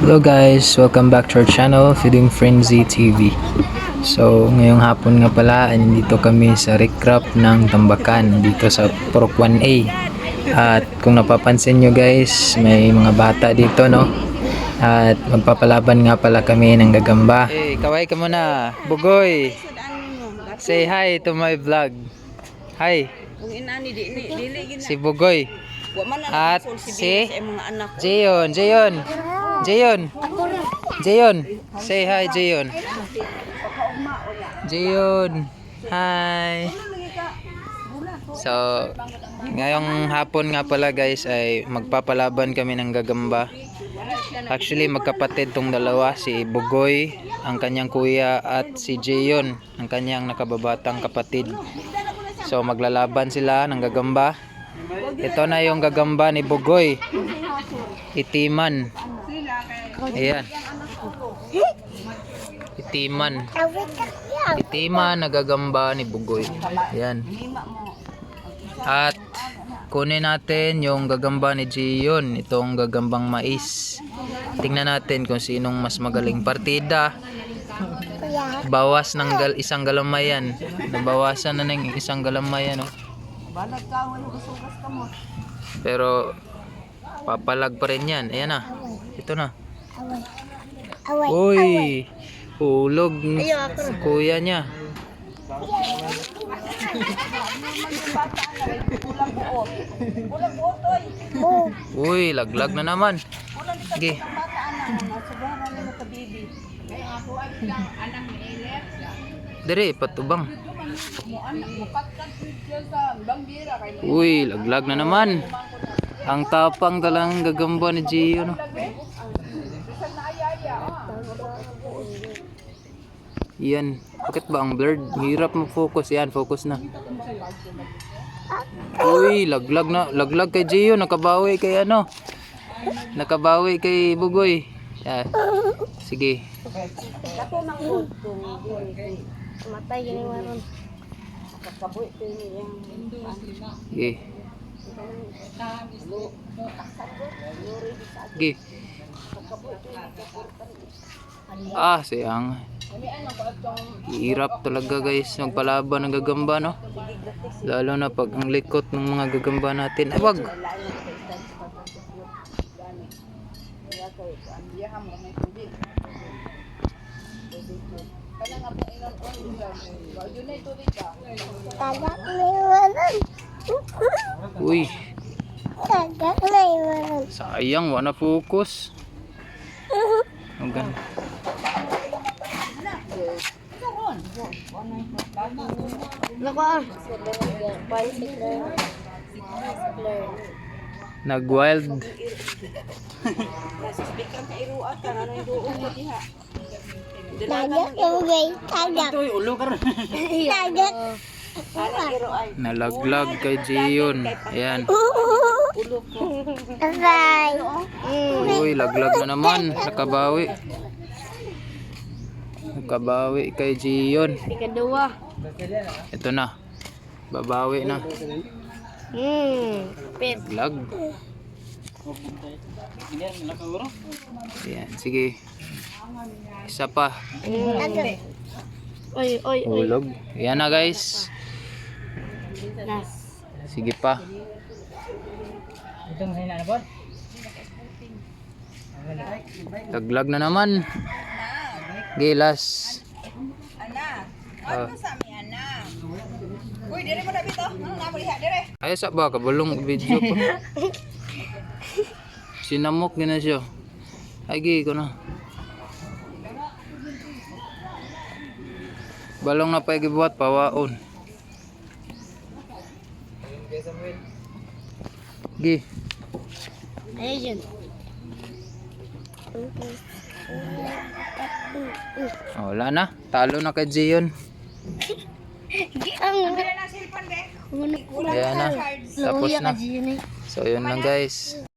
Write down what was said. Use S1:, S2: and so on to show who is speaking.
S1: Hello guys, welcome back to our channel, Feeding Frenzy TV. So, ngayong hapon nga pala, nandito kami sa recrap ng Tambakan dito sa Purok 1A. At kung napapansin nyo guys, may mga bata dito no. At magpapalaban nga pala kami ng gagamba. Hey, kaway ka muna. Bugoy, say hi to my vlog. Hi, si Bugoy. At
S2: si.
S1: Jayon, Jayon. Jayon. Jayon. Say hi, Jayon. Jayon. Hi. So, ngayong hapon nga pala guys ay magpapalaban kami ng gagamba. Actually, magkapatid tong dalawa, si Bugoy, ang kanyang kuya, at si Jayon, ang kanyang nakababatang kapatid. So, maglalaban sila ng gagamba. Ito na yung gagamba ni Bugoy. Itiman. Ayan. Itiman. Itiman nagagamba ni Bugoy. Ayan. At kunin natin yung gagamba ni Gion, itong gagambang mais. Tingnan natin kung sinong mas magaling partida. Bawas ng gal isang galamay yan. Nabawasan na ng isang galamay yan. Oh. Pero papalag pa rin yan. Ayan na. Ito na. Uy! Hulog ni kuya niya.
S2: Botoy.
S1: Uy, laglag na naman. Sige. Dire, patubang. Uy, laglag na naman. Ang tapang talang gagamba ni Gio. No? Yan. Bakit ba ang blurred? Hirap mag-focus. Yan, focus na. Uy, laglag na. Laglag kay Gio. Nakabawi kay ano. Nakabawi kay Bugoy. Yan. Sige.
S2: Ako mang good kung
S3: Matay gini waron.
S2: kakaboy ko yung
S1: Sige. Sige. Ah, sayang. Hirap talaga guys magpalaban ng gagamba no. Lalo na pag ang likot ng mga gagamba natin. Ay, wag.
S3: Tagak na waron.
S1: Uy,
S3: Tagak na waron.
S1: sayang wala focus. Ang ganda.
S3: Nako ah.
S1: Nag-wild.
S2: Ka iruat ka na nang duong mo diha.
S3: Tagak na gay. Tagak. Tagak.
S2: Kana iro ay
S1: Nalaglag kay Gion. Ayan.
S3: Bye.
S1: Uy, laglag na naman. Nakabawi. Nakabawi kay Gion.
S3: Ikadua.
S1: Ito na. Babawi na.
S3: Hmm. Pit.
S1: Lag. Ayan, sige. Isa pa.
S3: Oy, oy, oy.
S1: Hulog. Ayan na guys.
S3: Nas.
S1: Sige pa. Laglag na naman. Gilas.
S2: Anak.
S1: Ah.
S2: Ano sa mi anak? Uy, dire mo na bito. Ano na mo diha dire?
S1: Ay sa ba kabulong video pa. Sinamok gina siya. Ay gi ko na. Balong na pa gibuhat pawaon. Gi.
S3: Ayun.
S1: Oh, wala na. Talo na kay.
S3: Ang
S2: silpan be.
S3: Uno.
S1: Ayan na. Tapos na.
S3: Gini.
S1: So yun lang guys.